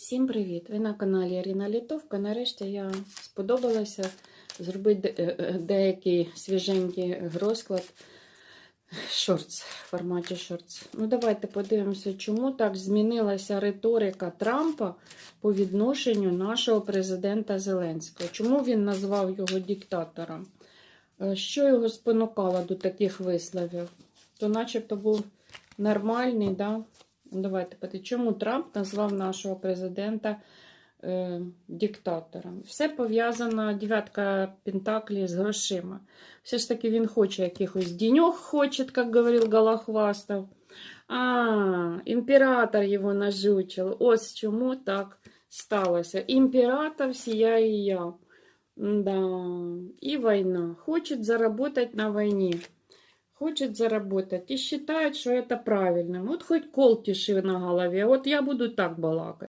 Всім привіт! Ви на каналі Аріна Літовка. Нарешті я сподобалася зробити е, деякий свіженький розклад шортс, в форматі шортс. Ну, давайте подивимося, чому так змінилася риторика Трампа по відношенню нашого президента Зеленського. Чому він назвав його диктатором? Е, Що його спонукало до таких висловів? То начебто був нормальний, да? Давайте подивимося, чому Трамп назвав нашого президента е, диктатором. Все пов'язано, дев'ятка Пентаклі з грошима. Все ж таки він хоче якихось денег хоче, як говорив Голохвастов. А, імператор його нажучив. Ось чому так сталося. Імператор сіяє я. Да. И война. Хочет заработать на войне. Хочет заработать. И считает, что это правильным. Вот хоть кол тиши на голове. Вот я буду так балакать.